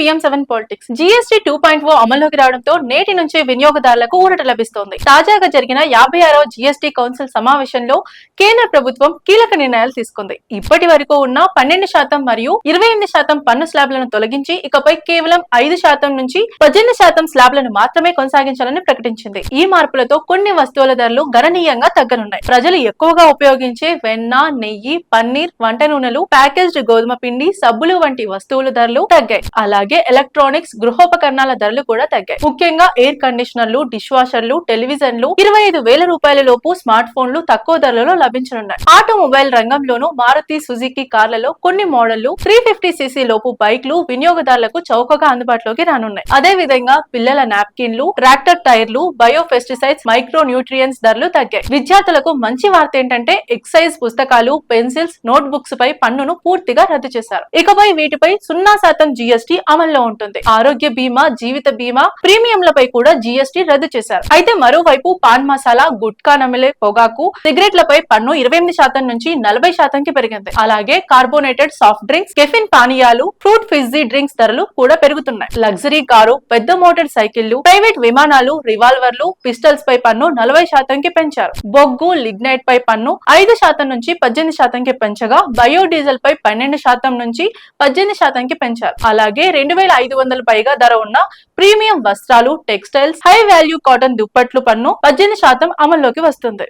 PM seven politics GST two point O అమల్లోకి రావడంతో నేటి నుంచి వినియోగదారులకు ఊరట లభిస్తోంది. తాజాగా జరిగిన యాభై ఆరవ జీఎస్టీ కౌన్సిల్ సమావేశంలో కేంద్ర ప్రభుత్వం కీలక నిర్ణయాలు తీసుకుంది. ఇప్పటి వరకు ఉన్న పన్నెండు శాతం మరియు ఇరవై ఎనిమిది శాతం పన్ను స్లాబ్లను తొలగించి ఇకపై కేవలం ఐదు శాతం నుంచి పద్దెనిమిది శాతం స్లాబ్లను మాత్రమే కొనసాగించాలని ప్రకటించింది. ఈ మార్పులతో కొన్ని వస్తువుల ధరలు గణనీయంగా తగ్గనున్నాయి. ప్రజలు ఎక్కువగా ఉపయోగించే వెన్న నెయ్యి పన్నీర్ వంట నూనెలు ప్యాకేజ్డ్ గోధుమ పిండి సబ్బులు వంటి వస్తువుల ధరలు తగ్గాయి. అలాగే ఎలక్ట్రానిక్స్ గృహోపకరణాల ధరలు కూడా తగ్గాయి. ముఖ్యంగా ఎయిర్ కండిషనర్లు డిష్ వాషర్లు టెలివిజన్లు ఇరవై ఐదు వేల రూపాయల లోపు స్మార్ట్ ఫోన్లు తక్కువ ధరలలో లభించనున్నాయి. ఆటోమొబైల్ రంగంలోనూ మారుతి సుజుకి కార్లలో కొన్ని మోడళ్ళు త్రీ ఫిఫ్టీ సీసీ లోపు బైక్లు వినియోగదారులకు చౌకగా అందుబాటులోకి రానున్నాయి. అదే విధంగా పిల్లల నాప్కిన్లు ట్రాక్టర్ టైర్లు బయో పెస్టిసైడ్స్ మైక్రో న్యూట్రియన్స్ ధరలు తగ్గాయి. విద్యార్థులకు మంచి వార్త ఏంటంటే ఎక్సైజ్ పుస్తకాలు పెన్సిల్స్ నోట్ బుక్స్ పై పన్నును పూర్తిగా రద్దు చేశారు. ఇకపై వీటిపై సున్నా శాతం జీఎస్టీ అమల్లో ఉంటుంది. ఆరోగ్య బీమా జీవిత బీమా ప్రీమియంలపై కూడా జీఎస్టీ రద్దు చేశారు. అయితే మరోవైపు పాన్ మసాలా గుట్కా నమిలే పొగాకు సిగరెట్లపై పన్ను ఇరవై ఎనిమిది శాతం నుంచి నలభై శాతంకి పెరిగింది. అలాగే కార్బోనేటెడ్ సాఫ్ట్ డ్రింక్స్ కెఫిన్ పానీయాలు ఫ్రూట్ ఫిజ్జీ డ్రింక్స్ ధరలు కూడా పెరుగుతున్నాయి. లగ్జరీ కారు పెద్ద మోటార్ సైకిళ్ళు ప్రైవేట్ విమానాలు రివాల్వర్లు పిస్టల్స్ పై పన్ను నలభై శాతంకి పెంచారు. బొగ్గు లిగ్నైట్ పై పన్ను ఐదు శాతం నుంచి పద్దెనిమిది శాతంకి పెంచగా బయోడీజిల్ పై పన్నెండు శాతం నుంచి పద్దెనిమిది శాతంకి పెంచారు. అలాగే రెండు రెండు వేల ఐదు వందల పైగా ధర ఉన్న ప్రీమియం వస్త్రాలు టెక్స్టైల్స్ హై వాల్యూ కాటన్ దుప్పట్లు పన్ను పద్దెనిమిది శాతం అమల్లోకి వస్తుంది.